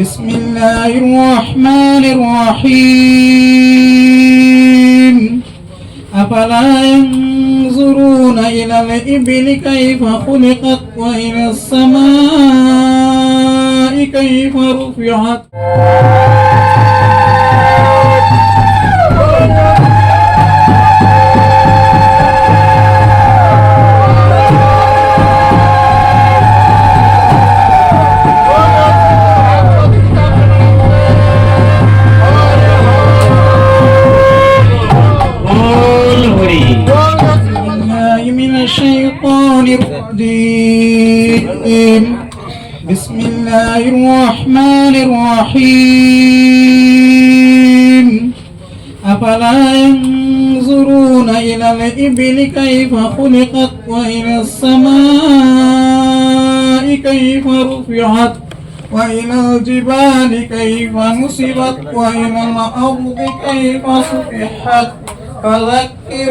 بسم الله الرحمن الرحيم. أفلا ينظرون إلى الإبل كيف خلقت وإلى السماء كيف رفعت؟ الرجيم بسم الله الرحمن الرحيم. أفلا ينظرون إلى الإبل كيف خلقت وإلى السماء كيف رفعت وإلى الجبال كيف نصبت وإلى الأرض كيف سطحت. فذكر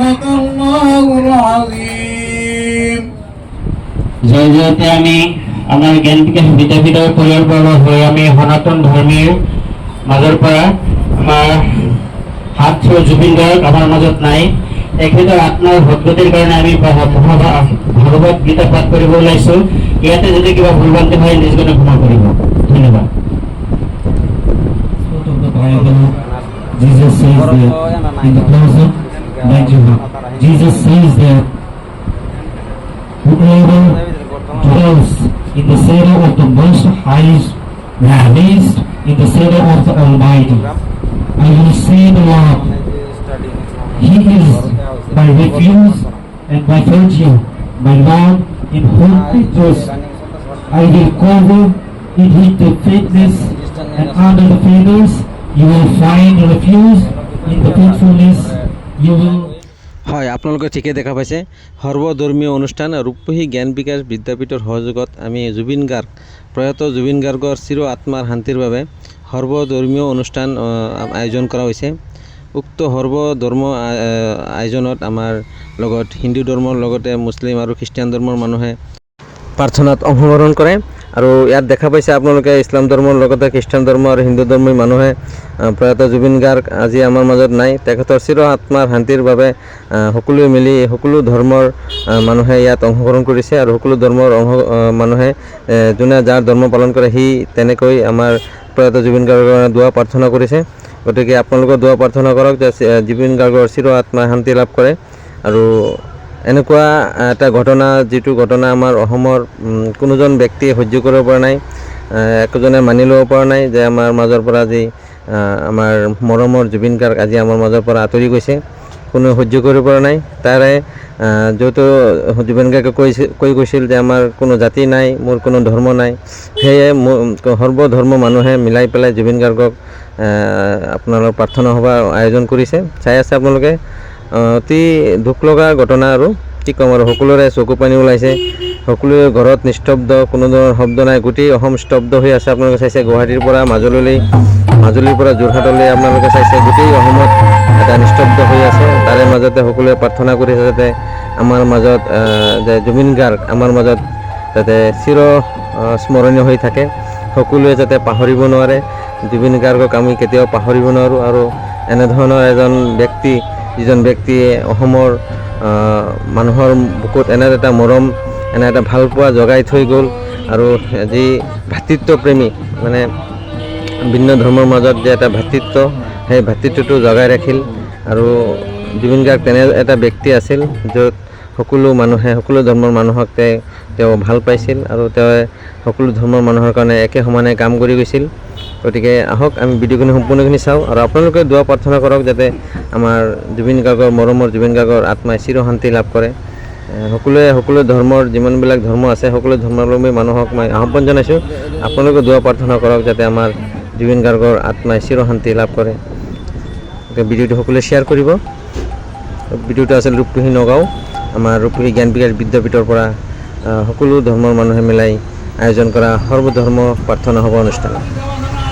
صدق الله العظيم জয় জয়তে আমি আমাৰ জ্ঞান বিকাশ বিদ্যাপীঠৰ পৰিয়ালবৰ্গ হৈ আমি সনাতন ধৰ্মীৰ মাজৰ পৰা আমাৰ হাত থোৰ জুবিন গাৰ্গ আমাৰ মাজত নাই তেখেতৰ আত্মাৰ সদ্গতিৰ কাৰণে আমি ভা- মহাভা- ভাগৱত গীতা পাঠ কৰিব ওলাইছোঁ ইয়াতে যদি কিবা ভুল ভ্ৰান্তি হয় নিজকে ক্ষমা কৰিব ধন্যবাদ quote of the Bible, Jesus says that in the closet, like Jehovah, Jesus says that whoever dwells in the shadow of the Most High lives in the shadow of the Almighty. I will say the Lord, He is my refuge and my virtue, my Lord in whom I trust. I will cover it with the faithfulness and under the feathers you will find refuge in the faithfulness হয়, আপোনালোকে ঠিকে দেখা পাইছে। সৰ্বধৰ্মীয় অনুষ্ঠান ৰূপহী জ্ঞান বিকাশ বিদ্যাপীঠৰ সহযোগত আমি জুবিন গাৰ্গ, প্ৰয়াত জুবিন গাৰ্গৰ চিৰ আত্মাৰ শান্তিৰ বাবে সৰ্বধৰ্মীয় অনুষ্ঠান আয়োজন কৰা হৈছে। উক্ত সৰ্বধৰ্ম আয়োজনত আমাৰ লগত হিন্দু ধৰ্মৰ লগতে মুছলিম আৰু খ্ৰীষ্টিয়ান ধৰ্মৰ মানুহে প্ৰাৰ্থনাত অংশগ্ৰহণ কৰে। আৰু ইয়াত দেখা পাইছে আপোনালোকে ইছলাম ধৰ্মৰ লগতে খ্ৰীষ্টান ধৰ্ম আৰু হিন্দু ধৰ্মী মানুহে আহ, প্ৰয়াত জুবিন গাৰ্গ আজি আমাৰ মাজত নাই। তেখেতৰ চিৰ আত্মাৰ শান্তিৰ বাবে সকলোৱে মিলি সকলো ধৰ্মৰ মানুহে ইয়াত অংশগ্ৰহণ কৰিছে আৰু সকলো ধৰ্মৰ অংশ মানুহে যোনে যাৰ ধৰ্ম পালন কৰে সি তেনেকৈ আমাৰ প্ৰয়াত জুবিন গাৰ্গৰ কাৰণে দোৱা প্ৰাৰ্থনা কৰিছে। গতিকে আপোনালোকেও দোৱা প্ৰাৰ্থনা কৰক যে জুবিন গাৰ্গৰ চিৰ আত্মাই শান্তি লাভ কৰে আৰু এনেকুৱা এটা ঘটনা, যিটো ঘটনা আমাৰ অসমৰ কোনোজন ব্যক্তিয়ে সহ্য কৰিব পৰা নাই একোজনে মানি ল'ব পৰা নাই, যে আমাৰ মাজৰ পৰা আজি আমাৰ মৰমৰ জুবিন গাৰ্গ আজি আমাৰ মাজৰ পৰা আঁতৰি গৈছে, কোনো সহ্য কৰিব পৰা নাই। তাৰে যিহেতু জুবিন গাৰ্গে কৈছিল কৈ গৈছিল যে আমাৰ কোনো জাতি নাই, মোৰ কোনো ধৰ্ম নাই। সেয়ে সৰ্বধৰ্ম মানুহে মিলাই পেলাই জুবিন গাৰ্গক আপোনালোকৰ প্ৰাৰ্থনা সভা আয়োজন কৰিছে। চাই আছে আপোনালোকে। অতি দুখ লগা ঘটনা আৰু। কি ক'ম আৰু, সকলোৰে চকু পানী ওলাইছে। সকলোৰে ঘৰত নিস্তব্ধ, কোনো ধৰণৰ শব্দ নাই। গোটেই অসম স্তব্ধ হৈ আছে। আপোনালোকে চাইছে গুৱাহাটীৰ পৰা মাজুলীলৈ, মাজুলীৰ পৰা যোৰহাটলৈ আপোনালোকে চাইছে। গোটেই অসমত এটা নিস্তব্ধ হৈ আছে। তাৰে মাজতে সকলোৱে প্ৰাৰ্থনা কৰিছে যাতে আমাৰ মাজত যে জুবিন গাৰ্গ আমাৰ মাজত যাতে চিৰ স্মৰণীয় হৈ থাকে। সকলোৱে যাতে পাহৰিব নোৱাৰে। জুবিন গাৰ্গক আমি কেতিয়াও পাহৰিব নোৱাৰোঁ। আৰু এনেধৰণৰ এজন ব্যক্তি যিজন ব্যক্তিয়ে অসমৰ মানুহৰ বুকুত এনে এটা মৰম, এনে এটা ভালপোৱা জগাই থৈ গ'ল আৰু যি ভাতৃত্বপ্ৰেমী মানে ভিন্ন ধৰ্মৰ মাজত যে এটা ভাতৃত্ব, সেই ভাতৃত্বটো জগাই ৰাখিল আৰু জুবিন গাৰ্গ তেনে এটা ব্যক্তি আছিল য'ত সকলো মানুহে, সকলো ধৰ্মৰ মানুহক তে- তেওঁ ভালো পাইছিল আৰু তেওঁ সকলো ধৰ্মৰ মানুহৰ কাৰণে একে সমানে কাম কৰি গৈছিল। গতিকে আহক, আমি ভিডিঅ'খিনি সম্পূৰ্ণখিনি চাওঁ আৰু আপোনালোকে দোৱা প্ৰাৰ্থনা কৰক যাতে আমাৰ জুবিন গাৰ্গৰ মৰমৰ জুবিন গাৰ্গৰ আত্মাই চিৰ শান্তি লাভ কৰে। সকলোৱে সকলো ধৰ্মৰ, যিমানবিলাক ধৰ্ম আছে সকলো ধৰ্মাৱলম্বী মানুহক মই আহ্বান জনাইছোঁ। আপোনালোকে দোৱা প্ৰাৰ্থনা কৰক যাতে আমাৰ জুবিন গাৰ্গৰ আত্মাই চিৰ শান্তি লাভ কৰে। ভিডিঅ'টো সকলোৱে শ্বেয়াৰ কৰিব। ভিডিঅ'টো আছিল ৰূপটোহী নগাঁও। আমাৰ ৰূপটোহী জ্ঞান বিকাশ বিদ্যাপীঠৰ পৰা সকলো ধৰ্মৰ মানুহে মিলাই আয়োজন কৰা সৰ্বধৰ্ম প্ৰাৰ্থনা সভা অনুষ্ঠান।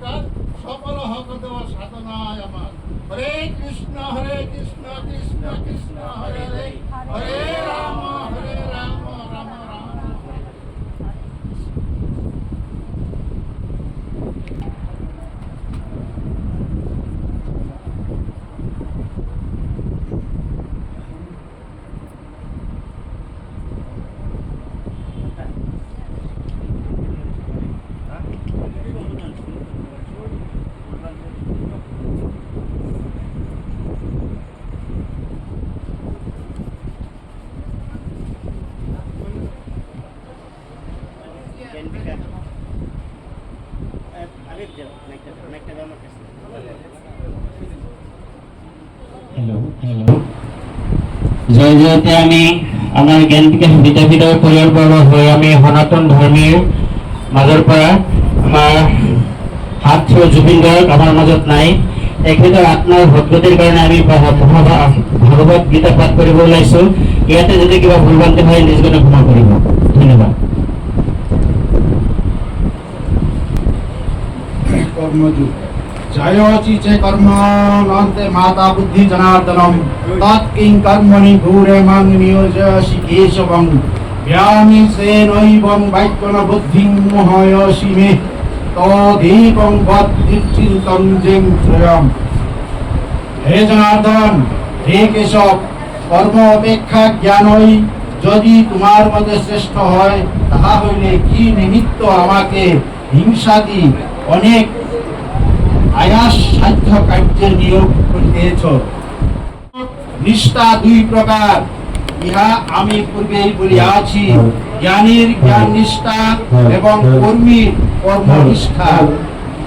কুটি নমস্কার সকল হক দেওয়া সাধনায় আমার। হরে কৃষ্ণ হরে কৃষ্ণ কৃষ্ণ কৃষ্ণ হরে জয় জয়তে আমি আমাৰ জ্ঞান বিকাশ বিদ্যাপীঠৰ পৰিয়ালবৰ্গ হৈ আমি সনাতন ধৰ্মীৰ মাজৰ পৰা আমাৰ হাত থোৱা জুবিন গাৰ্গ আমাৰ মাজত নাই। তেখেতৰ আত্মাৰ সদ্গতিৰ কাৰণে আমি ভা- ভা- গীতা পাঠ কৰিব ওলাইছোঁ। ইয়াতে যদি কিবা ভুল ভ্ৰান্তি হয় নিজ গুণে ক্ষমা কৰিব। ধন্যবাদ। কর্মযুগ জয়োচিচে কর্ম নন্তে মাতা বুদ্ধি জনার্দনম তৎকিং কর্মণি ঘুরে মাং কেশবং সে নৈবং বাক্যন বুদ্ধিং মোহয়সি মে তদীপং বদ্ধিচিন্তং জিং শ্রেয়ম হে জনার্দন হে কেশব কর্ম অপেক্ষা জ্ঞানই যদি তোমার মধ্যে শ্রেষ্ঠ হয় তাহা হইলে কি নিমিত্ত আমাকে হিংসাদি অনেক আয়াস সাধ্য কার্যে নিয়োগ করিতেছ। নিষ্ঠা দুই প্রকার। ইহা আমি পূর্বেই বলিয়াছি জ্ঞানীর জ্ঞান নিষ্ঠা এবং কর্মীর কর্ম নিষ্ঠা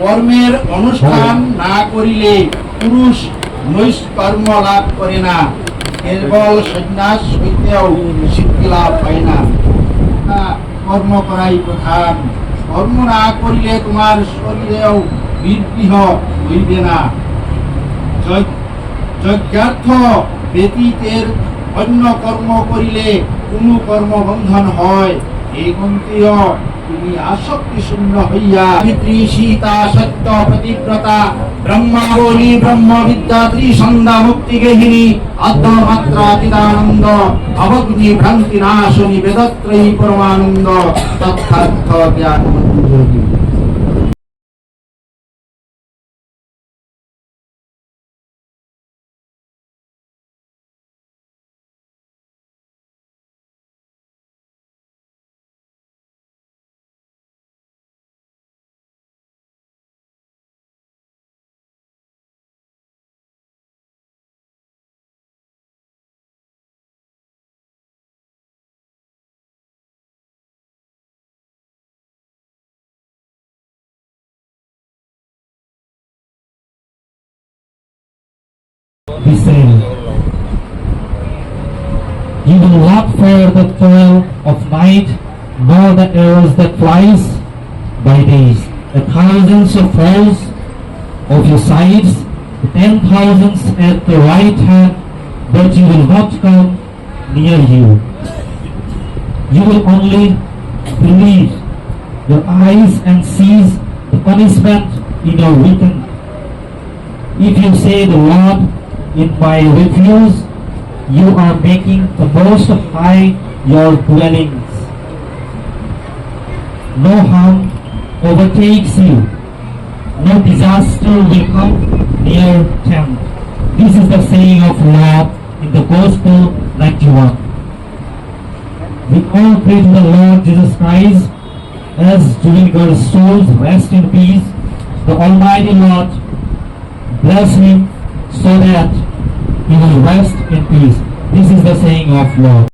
কর্মের অনুষ্ঠান না করিলে পুরুষ নৈষ্কর্ম লাভ করে না কেবল সন্ন্যাস হইতেও সিদ্ধি লাভ হয় না, কর্ম করাই প্রধান। কর্ম না করিলে তোমার শরীরেও বৃদ্ধি হইবে না যজ্ঞার্থ ব্যতীতের অন্য কর্ম করিলে কর্মবন্ধন হয়? এই গন্তীয় তুমি আসক্তি শূন্য হইয়া পিতৃ সীতা সত্য প্রতিব্রতা ব্রহ্মাবলী ব্রহ্ম বিদ্যা ত্রিসন্ধ্যা মুক্তি গেহিনী আত্মমাত্রা চিদানন্দ অবগ্নি ভ্রান্তি নাশনী বেদত্রয়ী পরমানন্দ তথার্থ জ্ঞান saved. You will not fear the toil of night, nor the arrows that flies by days. The thousands of foes of your sides, the ten thousands at the right hand, but you will not come near you. You will only believe your eyes and seize the punishment in your written if you say the Lord in my refuse, you are making the most high your dwellings. No harm overtakes you. No disaster will come near tent. This is the saying of Lord in the Gospel 91. We all pray to the Lord Jesus Christ as Julian Gar's souls rest in peace. The Almighty Lord bless him so that he will rest in peace. This is the saying of Lord.